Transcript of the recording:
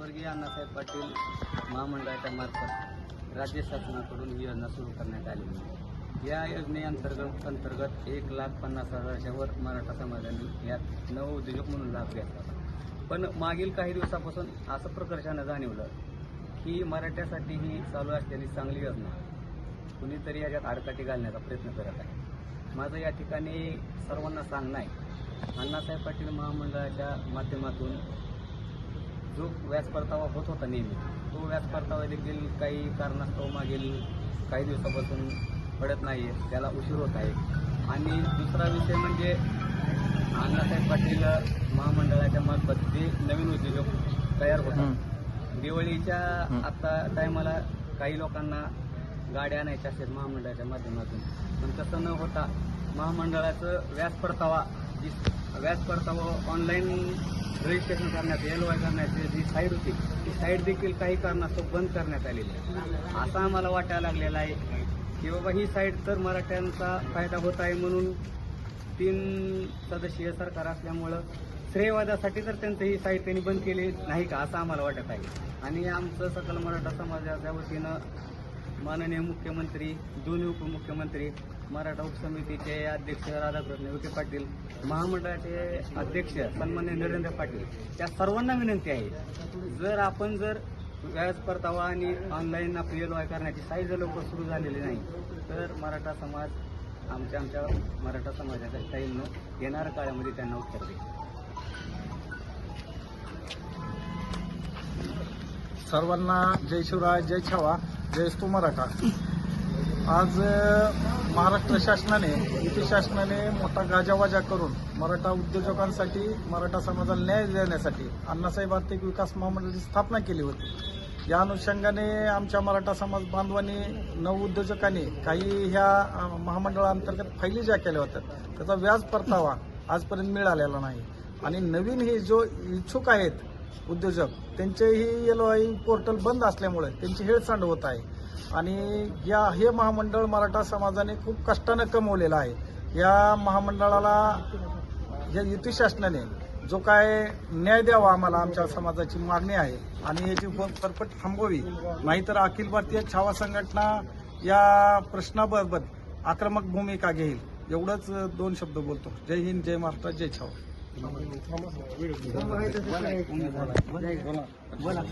स्वर्गीय अण्णासाहेब पाटील महामंडळाच्या मार्फत राज्य शासनाकडून ही योजना सुरू करण्यात आली. या योजनेअंतर्गत अंतर्गत एक लाख पन्नास हजाराच्या वर मराठा समाजाने यात नवउद्योजक म्हणून लाभ घेतला. पण मागील काही दिवसापासून असं प्रकर्षानं जाणवलं की मराठ्यासाठी ही चालू असलेली चांगली योजना कुणीतरी याच्यात आडकाठी घालण्याचा प्रयत्न करत आहे. माझं या ठिकाणी सर्वांना सांगणं आहे अण्णासाहेब पाटील महामंडळाच्या माध्यमातून जो व्याज परतावा होत होता नेहमी तो व्याज परतावा देखील काही कारणास्तव मागील काही दिवसापासून पडत नाही आहे त्याला उशीर होत आहे. आणि दुसरा विषय म्हणजे अण्णासाहेब पाटील महामंडळाच्या मार्फत जे नवीन उद्योजक तयार होतात. दिवाळीच्या आता टायमाला काही लोकांना गाड्या आणायच्या असतात महामंडळाच्या माध्यमातून. पण तसं न होता महामंडळाचं व्याज परतावा व्याज परतावा ऑनलाईन रजिस्ट्रेशन करण्यात एल वाय करण्याची जी साईड होती ती साईड देखील काही कारणास्तव बंद करण्यात आलेली आहे. असं आम्हाला वाटायला लागलेला आहे की बाबा ही साईड तर मराठ्यांचा फायदा होत आहे म्हणून तीन सदस्यीय सरकार असल्यामुळं श्रेयवादासाठी तर त्यांचं ही साईड त्यांनी बंद केली नाही का असं आम्हाला वाटत आहे. आणि आमचं सकल मराठा समाजाच्या वतीनं माननीय मुख्यमंत्री दोन्ही उपमुख्यमंत्री मराठा उपसमितीचे अध्यक्ष राधाकृष्ण विखे पाटील महामंडळाचे अध्यक्ष सन्मान्य नरेंद्र पाटील त्या सर्वांना विनंती आहे जर आपण जर व्याज परतावा आणि ऑनलाईन आपली एल वाय करण्याची साईज जर लवकर सुरू झालेली नाही तर मराठा समाज आमच्या आमच्या मराठा समाजाच्या स्टाईलनं येणाऱ्या काळामध्ये त्यांना उत्तर देईल. सर्वांना जय शिवराय जय छावा. जय स्तू मराठा आज महाराष्ट्र शासनाने युती शासनाने मोठा गाजावाजा करून मराठा उद्योजकांसाठी मराठा समाजाला न्याय देण्यासाठी अण्णासाहेब आर्थिक विकास महामंडळाची स्थापना केली होती. या अनुषंगाने आमच्या मराठा समाज बांधवांनी नवउद्योजकांनी काही ह्या महामंडळाअंतर्गत फायली ज्या केल्या होत्या त्याचा व्याज परतावा आजपर्यंत मिळालेला नाही. आणि नवीन हे जो इच्छुक आहेत उद्योजक त्यांचेही येलो आय पोर्टल बंद असल्यामुळे त्यांची हेळसांड होत आहे. आणि या हे महामंडळ मराठा समाजाने खूप कष्टानं कमवलेलं आहे. या महामंडळाला या युती शासनाने जो काय न्याय द्यावा आम्हाला आमच्या समाजाची मागणी आहे आणि याची परपट थांबवावी. नाहीतर अखिल भारतीय छावा संघटना या प्रश्नाबाबत आक्रमक भूमिका घेईल. एवढंच दोन शब्द बोलतो. जय हिंद जय महाराष्ट्र जय छावा. बोला